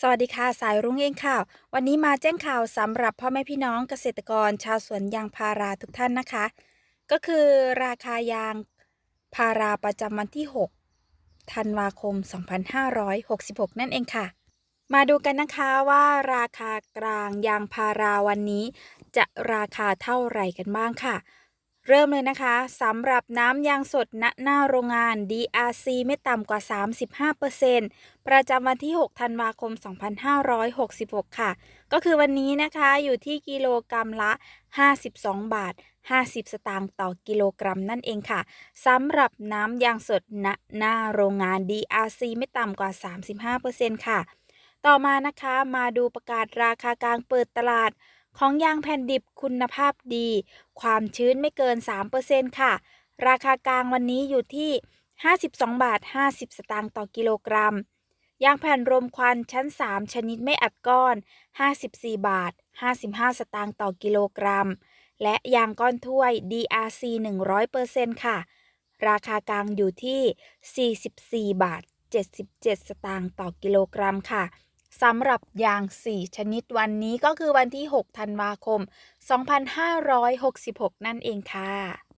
สวัสดีค่ะสายรุ้งเองค่ะวันนี้มาแจ้งข่าวสำหรับพ่อแม่พี่น้องเกษตรกรชาวสวนยางพาราทุกท่านนะคะ ก็คือราคายางพาราประจำวันที่ 6 ธันวาคม 2566 นั่นเองค่ะ มาดูกันนะคะว่าราคากลางยางพาราวันนี้ จะราคาเท่าไหร่กันบ้างค่ะ เริ่มเลยนะคะสำหรับน้ำยางสดณหน้าโรงงาน DRC ไม่ต่ำกว่า 35%ประจำวันที่ 6 ธันวาคม 2566 ค่ะ ก็คือวันนี้นะคะอยู่ที่กิโลกรัมละ 52 บาท 50 สตางค์ต่อกิโลกรัมนั่นเองค่ะสำหรับน้ำยางสดณหน้าโรงงาน DRC ไม่ต่ำกว่า 35%ค่ะ ต่อมานะคะมาดูประกาศราคากลางเปิดตลาด ของยางแผ่นดิบคุณภาพดี ความชื้นไม่เกิน 3%ค่ะ ราคากลางวันนี้อยู่ที่ 52 บาท 50 สตางค์ต่อกิโลกรัม ยางแผ่นรมควันชั้น 3 ชนิดไม่อัดก้อน 54 บาท 55 สตางค์ต่อกิโลกรัม และยางก้อนถ้วย DRC 100%ค่ะ ราคากลางอยู่ที่ 44 บาท 77 สตางค์ต่อกิโลกรัมค่ะ สำหรับยาง 4 ชนิดวันนี้ก็คือวันที่ 6 ธันวาคม 2566 นั่นเองค่ะ